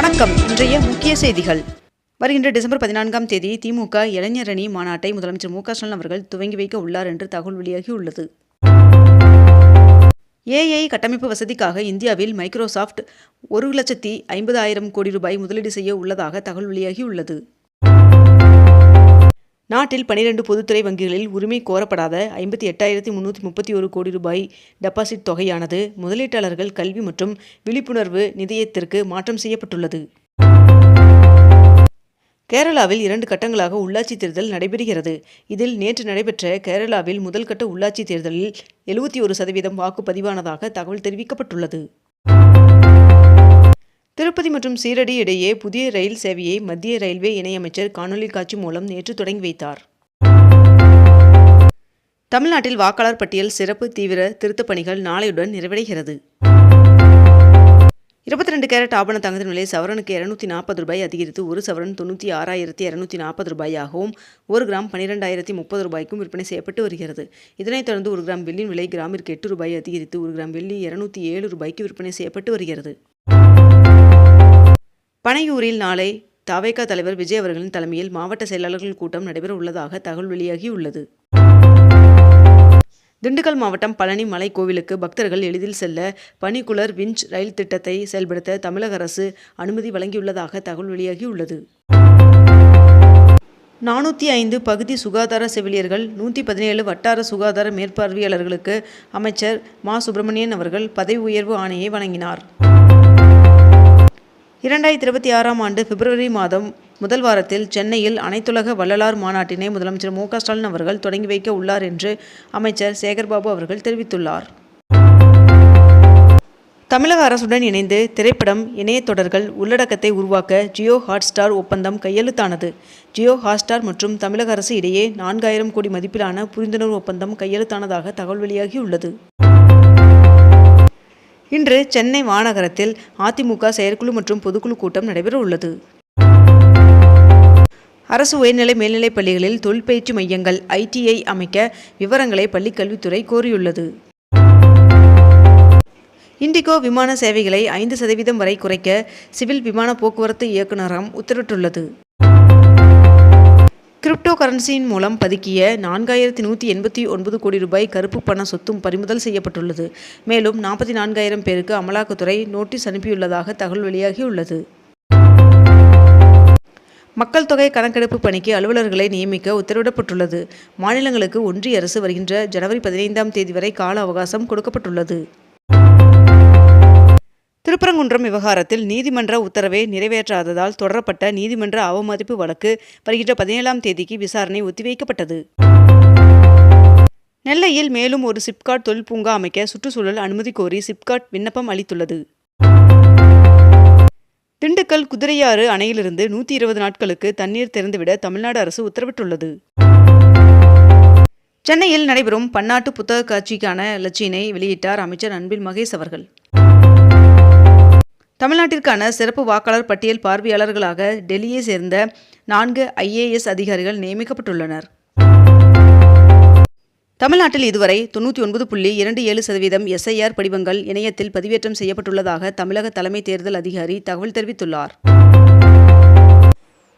வணக்கம். இன்றைய முக்கிய செய்திகள். வருகின்ற டிசம்பர் பதினான்காம் தேதி திமுக இளைஞரணி மாநாட்டை முதலமைச்சர் மு க ஸ்டாலின் அவர்கள் துவங்கி வைக்க உள்ளார் என்று தகவல் வெளியாகியுள்ளது. ஏஐ கட்டமைப்பு வசதிக்காக இந்தியாவில் மைக்ரோசாஃப்ட் ஒரு லட்சத்தி ஐம்பதாயிரம் கோடி ரூபாய் முதலீடு செய்ய உள்ளதாக தகவல் வெளியாகியுள்ளது. நாட்டில் பனிரெண்டு பொதுத்துறை வங்கிகளில் உரிமை கோரப்படாத ஐம்பத்தி எட்டாயிரத்தி முன்னூற்றி முப்பத்தி ஒரு கோடி ரூபாய் டெபாசிட் தொகையானது முதலீட்டாளர்கள் கல்வி மற்றும் விழிப்புணர்வு நிதியத்திற்கு மாற்றம் செய்யப்பட்டுள்ளது. கேரளாவில் இரண்டு கட்டங்களாக உள்ளாட்சி தேர்தல் நடைபெறுகிறது. இதில் நேற்று நடைபெற்ற கேரளாவில் முதல் கட்ட உள்ளாட்சி தேர்தலில் எழுபத்தி ஒரு சதவீதம் வாக்கு பதிவானதாக தகவல் தெரிவிக்கப்பட்டுள்ளது. திருப்பதி மற்றும் சீரடி இடையே புதிய ரயில் சேவையை மத்திய ரயில்வே இணையமைச்சர் காணொலி காட்சி மூலம் நேற்று தொடங்கி வைத்தார். தமிழ்நாட்டில் வாக்காளர் பட்டியல் சிறப்பு தீவிர திருத்தப் பணிகள் நாளையுடன் நிறைவடைகிறது. இருபத்தி ரெண்டு கேரட் ஆபண தங்கத்தின் விலை சவரனுக்கு இருநூத்தி நாற்பது ரூபாய் அதிகரித்து ஒரு சவரன் தொண்ணூற்றி ஆறாயிரத்தி இரநூத்தி நாற்பது ரூபாயாகவும் ஒரு கிராம் பன்னிரெண்டாயிரத்தி முப்பது ரூபாய்க்கும் விற்பனை செய்யப்பட்டு வருகிறது. இதனைத் தொடர்ந்து ஒரு கிராம் வெள்ளியின் விலை கிராமிற்கு எட்டு ரூபாய் அதிகரித்து ஒரு கிராம் வெள்ளி இருநூத்தி ஏழு ரூபாய்க்கு விற்பனை செய்யப்பட்டு வருகிறது. பனையூரில் நாளை தவேகா தலைவர் விஜய் அவர்களின் தலைமையில் மாவட்ட செயலாளர்கள் கூட்டம் நடைபெற உள்ளதாக தகவல் வெளியாகியுள்ளது. திண்டுக்கல் மாவட்டம் பழனி மலை கோவிலுக்கு பக்தர்கள் எளிதில் செல்ல பனிக்குலர் விஞ்ச் ரயில் திட்டத்தை செயல்படுத்த தமிழக அரசு அனுமதி வழங்கியுள்ளதாக தகவல் வெளியாகியுள்ளது. நானூற்றி ஐந்து பகுதி சுகாதார செவிலியர்கள் நூற்றி பதினேழு வட்டார சுகாதார மேற்பார்வையாளர்களுக்கு அமைச்சர் மா. சுப்பிரமணியன் அவர்கள் பதவி உயர்வு ஆணையை வழங்கினார். இரண்டாயிரத்தி இருபத்தி ஆறாம் ஆண்டு பிப்ரவரி மாதம் முதல் வாரத்தில் சென்னையில் அனைத்துலக வள்ளலார் மாநாட்டினை முதலமைச்சர் மு ஸ்டாலின் அவர்கள் தொடங்கி வைக்க உள்ளார் என்று அமைச்சர் சேகர்பாபு அவர்கள் தெரிவித்துள்ளார். தமிழக அரசுடன் இணைந்து திரைப்படம் இணைய தொடர்கள் உள்ளடக்கத்தை உருவாக்க ஜியோ ஹாட்ஸ்டார் ஒப்பந்தம் கையெழுத்தானது. ஜியோ ஹாட்ஸ்டார் மற்றும் தமிழக அரசு இடையே நான்காயிரம் கோடி மதிப்பிலான புரிந்துணர்வு ஒப்பந்தம் கையெழுத்தானதாக தகவல் வெளியாகியுள்ளது. இன்று சென்னை மாநகரத்தில் அதிமுக செயற்குழு மற்றும் பொதுக்குழு கூட்டம் நடைபெற உள்ளது. அரசு உயர்நிலை மேல்நிலைப் பள்ளிகளில் தொழிற்பயிற்சி மையங்கள் ஐடிஐ அமைக்க விவரங்களை பள்ளிக்கல்வித்துறை கோரியுள்ளது. இண்டிகோ விமான சேவைகளை ஐந்து சதவீதம் வரை குறைக்க சிவில் விமான போக்குவரத்து இயக்குநரகம் உத்தரவிட்டுள்ளது. கிரிப்டோ கரன்சியின் மூலம் பதுக்கிய நான்காயிரத்தி நூற்றி எண்பத்தி ஒன்பது கோடி ரூபாய் கருப்பு பண சொத்தும் பறிமுதல் செய்யப்பட்டுள்ளது. மேலும் நாற்பத்தி நான்காயிரம் பேருக்கு அமலாக்கத்துறை நோட்டீஸ் அனுப்பியுள்ளதாக தகவல் வெளியாகியுள்ளது. மக்கள் தொகை கணக்கெடுப்பு பணிக்கு அலுவலர்களை நியமிக்க உத்தரவிடப்பட்டுள்ளது. மாநிலங்களுக்கு ஒன்றிய அரசு வருகின்ற ஜனவரி பதினைந்தாம் தேதி வரை கால அவகாசம் கொடுக்கப்பட்டுள்ளது. திருப்பரங்குன்றம் விவகாரத்தில் நீதிமன்ற உத்தரவை நிறைவேற்றாததால் தொடரப்பட்ட நீதிமன்ற அவமதிப்பு வழக்கு வருகின்ற பதினேழாம் தேதிக்கு விசாரணை ஒத்திவைக்கப்பட்டது. நெல்லையில் மேலும் ஒரு சிப்காட் தொழில் பூங்கா அமைக்க சுற்றுச்சூழல் அனுமதி கோரி சிப்காட் விண்ணப்பம் அளித்துள்ளது. திண்டுக்கல் குதிரையாறு அணையிலிருந்து நூற்றி இருபது நாட்களுக்கு தண்ணீர் திறந்துவிட தமிழ்நாடு அரசு உத்தரவிட்டுள்ளது. சென்னையில் நடைபெறும் பன்னாட்டு புத்தக காட்சிக்கான லட்சியினை வெளியிட்டார் அமைச்சர் அன்பில் மகேஷ் அவர்கள். தமிழ்நாட்டிற்கான சிறப்பு வாக்காளர் பட்டியல் பார்வையாளர்களாக டெல்லியை சேர்ந்த நான்கு ஐஏஎஸ் அதிகாரிகள் நியமிக்கப்பட்டுள்ளனர். தமிழ்நாட்டில் இதுவரை தொண்ணூற்றி ஒன்பது புள்ளி இரண்டு ஏழு சதவீதம் எஸ்ஐஆர் படிவங்கள் இணையத்தில் பதிவேற்றம் செய்யப்பட்டுள்ளதாக தமிழக தலைமை தேர்தல் அதிகாரி தகவல் தெரிவித்துள்ளார்.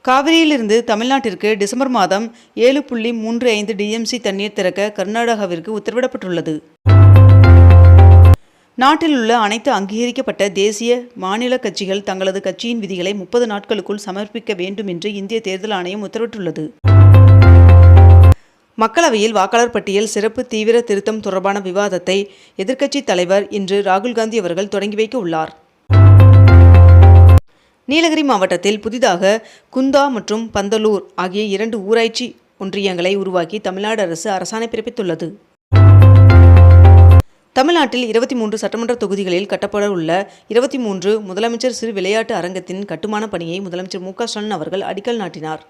காவிரியிலிருந்து தமிழ்நாட்டிற்கு டிசம்பர் மாதம் ஏழு புள்ளி மூன்று ஐந்து டிஎம்சி தண்ணீர் திறக்க கர்நாடகாவிற்கு உத்தரவிடப்பட்டுள்ளது. நாட்டில் உள்ள அனைத்து அங்கீகரிக்கப்பட்ட தேசிய மாநில கட்சிகள் தங்களது கட்சியின் விதிகளை முப்பது நாட்களுக்குள் சமர்ப்பிக்க வேண்டும் என்று இந்திய தேர்தல் ஆணையம் உத்தரவிட்டுள்ளது. மக்களவையில் வாக்காளர் பட்டியல் சிறப்பு தீவிர திருத்தம் தொடர்பான விவாதத்தை எதிர்க்கட்சித் தலைவர் இன்று ராகுல் காந்தி அவர்கள் தொடங்கி வைக்க உள்ளார். நீலகிரி மாவட்டத்தில் புதிதாக குந்தா மற்றும் பந்தலூர் ஆகிய இரண்டு ஊராட்சி ஒன்றியங்களை உருவாக்கி தமிழ்நாடு அரசு அரசாணை பிறப்பித்துள்ளது. தமிழ்நாட்டில் இருபத்தி மூன்று சட்டமன்ற தொகுதிகளில் கட்டப்பட உள்ள இருபத்தி மூன்று முதலமைச்சர் சிறு விளையாட்டு அரங்கத்தின் கட்டுமான பணியை முதலமைச்சர் மு ஸ்டாலின் அவர்கள் அடிக்கல் நாட்டினார்.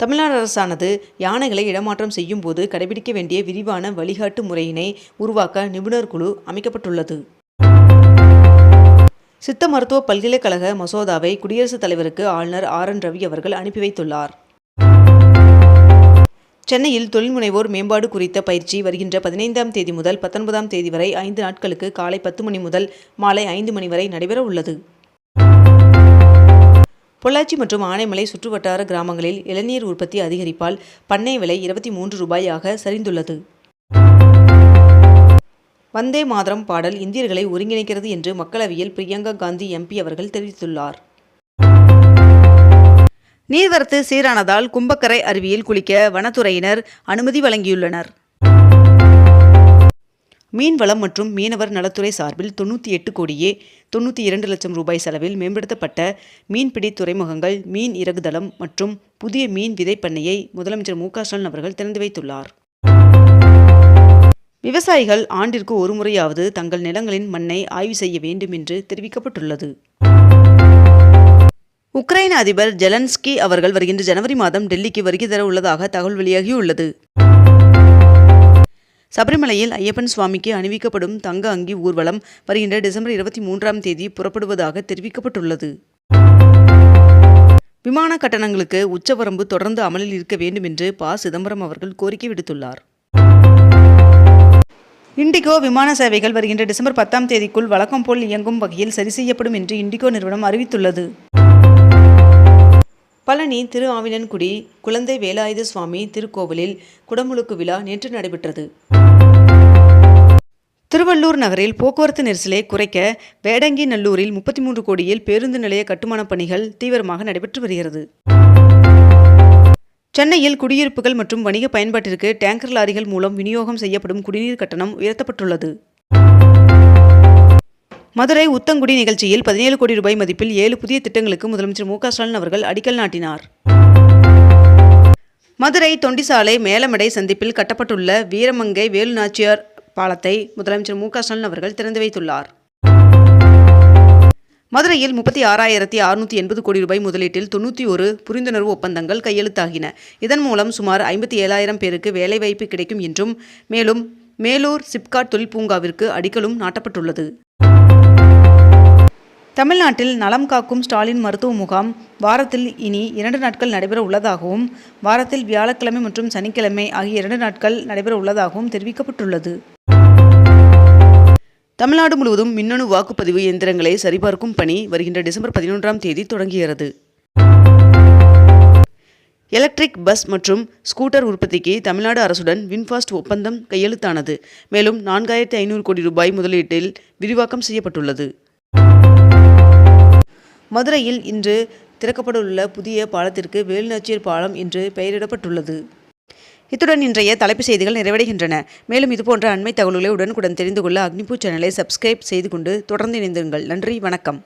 தமிழ்நாடு அரசானது யானைகளை இடமாற்றம் செய்யும் போது கடைபிடிக்க வேண்டிய விரிவான வழிகாட்டு முறையினை உருவாக்க நிபுணர் குழு அமைக்கப்பட்டுள்ளது. சித்த மருத்துவ பல்கலைக்கழக மசோதாவை குடியரசுத் தலைவருக்கு ஆளுநர் ஆர் என் ரவி அவர்கள் அனுப்பி வைத்துள்ளார். சென்னையில் தொழில்முனைவோர் மேம்பாடு குறித்த பயிற்சி வருகின்ற பதினைந்தாம் தேதி முதல் பத்தொன்பதாம் தேதி வரை ஐந்து நாட்களுக்கு காலை பத்து மணி முதல் மாலை ஐந்து மணி வரை நடைபெற உள்ளது. பொள்ளாச்சி மற்றும் ஆனைமலை சுற்றுவட்டார கிராமங்களில் இளநீர் உற்பத்தி அதிகரிப்பால் பண்ணை விலை இருபத்தி மூன்று ரூபாயாக சரிந்துள்ளது. வந்தே மாதரம் பாடல் இந்தியர்களை ஒருங்கிணைக்கிறது என்று மக்களவையில் பிரியங்கா காந்தி எம்பி அவர்கள் தெரிவித்துள்ளார். நீர்வரத்து சீரானதால் கும்பக்கரை அருவியில் குளிக்க வனத்துறையினர் அனுமதி வழங்கியுள்ளனர். மீன்வளம் மற்றும் மீனவர் நலத்துறை சார்பில் தொண்ணூற்றி எட்டு கோடியே தொண்ணூற்றி இரண்டு லட்சம் ரூபாய் செலவில் மேம்படுத்தப்பட்ட மீன்பிடி துறைமுகங்கள் மீன் இறகுதளம் மற்றும் புதிய மீன் விதைப்பண்ணையை முதலமைச்சர் மு க ஸ்டாலின் அவர்கள் திறந்து வைத்துள்ளார். விவசாயிகள் ஆண்டிற்கு ஒருமுறையாவது தங்கள் நிலங்களின் மண்ணை ஆய்வு செய்ய வேண்டும் என்று தெரிவிக்கப்பட்டுள்ளது. உக்ரைன் அதிபர் ஜெலன்ஸ்கி அவர்கள் வருகின்ற ஜனவரி மாதம் டெல்லிக்கு வருகை தர உள்ளதாக தகவல் வெளியாகியுள்ளது. சபரிமலையில் ஐயப்பன் சுவாமிக்கு அணிவிக்கப்படும் தங்க அங்கி ஊர்வலம் வருகின்ற டிசம்பர் இருபத்தி மூன்றாம் தேதி புறப்படுவதாக தெரிவிக்கப்பட்டுள்ளது. விமான கட்டணங்களுக்கு உச்சவரம்பு தொடர்ந்து அமலில் இருக்க வேண்டும் என்று ப. சிதம்பரம் அவர்கள் கோரிக்கை விடுத்துள்ளார். இண்டிகோ விமான சேவைகள் வருகின்ற டிசம்பர் பத்தாம் தேதிக்குள் வழக்கம் போல் இயங்கும் வகையில் சரி செய்யப்படும் என்று இண்டிகோ நிறுவனம் அறிவித்துள்ளது. பழனி திரு ஆவினன்குடி குழந்தை வேலாயுத சுவாமி திருக்கோவிலில் குடமுழுக்கு விழா நேற்று நடைபெற்றது. திருவள்ளூர் நகரில் போக்குவரத்து நெரிசலை குறைக்க வேடங்கி நல்லூரில் முப்பத்தி மூன்று கோடியில் பேருந்து நிலைய கட்டுமானப் பணிகள் தீவிரமாக நடைபெற்று வருகிறது. சென்னையில் குடியிருப்புகள் மற்றும் வணிக பயன்பாட்டிற்கு டேங்கர் லாரிகள் மூலம் விநியோகம் செய்யப்படும் குடிநீர் கட்டணம் உயர்த்தப்பட்டுள்ளது. மதுரை உத்தங்குடி நிகழ்ச்சியில் பதினேழு கோடி ரூபாய் மதிப்பில் ஏழு புதிய திட்டங்களுக்கு முதலமைச்சர் மு ஸ்டாலின் அவர்கள் அடிக்கல் நாட்டினார். மதுரை தொண்டிசாலை மேலமடை சந்திப்பில் கட்டப்பட்டுள்ள வீரமங்கை வேலுநாச்சியார் பாலத்தை முதலமைச்சர் மு ஸ்டாலின் அவர்கள் திறந்து வைத்துள்ளார். மதுரையில் முப்பத்தி ஆறாயிரத்தி அறுநூற்றி எண்பது கோடி ரூபாய் முதலீட்டில் தொண்ணூற்றி ஒரு புரிந்துணர்வு ஒப்பந்தங்கள் கையெழுத்தாகின. இதன் மூலம் சுமார் ஐம்பத்தி ஏழாயிரம் பேருக்கு வேலைவாய்ப்பு கிடைக்கும் என்றும் மேலும் மேலூர் சிப்காட் தொழில் பூங்காவிற்கு அடிக்கலும் நாட்டப்பட்டுள்ளது. தமிழ்நாட்டில் நலம் காக்கும் ஸ்டாலின் மருத்துவ முகாம் வாரத்தில் இனி இரண்டு நாட்கள் நடைபெற உள்ளதாகவும் வாரத்தில் வியாழக்கிழமை மற்றும் சனிக்கிழமை ஆகிய இரண்டு நாட்கள் நடைபெற உள்ளதாகவும் தெரிவிக்கப்பட்டுள்ளது. தமிழ்நாடு முழுவதும் மின்னணு வாக்குப்பதிவு இயந்திரங்களை சரிபார்க்கும் பணி வருகின்ற டிசம்பர் பதினொன்றாம் தேதி தொடங்குகிறது. எலக்ட்ரிக் பஸ் மற்றும் ஸ்கூட்டர் உற்பத்திக்கு தமிழ்நாடு அரசுடன் வின்ஃபாஸ்ட் ஒப்பந்தம் கையெழுத்தானது. மேலும் நான்காயிரத்தி ஐநூறு கோடி ரூபாய் முதலீட்டில் விரிவாக்கம் செய்யப்பட்டுள்ளது. மதுரையில் இன்று திறக்கப்படவுள்ள புதிய பாலத்திற்கு வேலுநாச்சியர் பாலம் என்று பெயரிடப்பட்டுள்ளது. இத்துடன் இன்றைய தலைப்புச் செய்திகள் நிறைவடைகின்றன. மேலும் இதுபோன்ற அண்மை தகவல்களை உடனுக்குடன் தெரிந்து கொள்ள அக்னிபூ சேனலை சப்ஸ்கிரைப் செய்து கொண்டு தொடர்ந்து இணைந்திருங்கள். நன்றி வணக்கம்.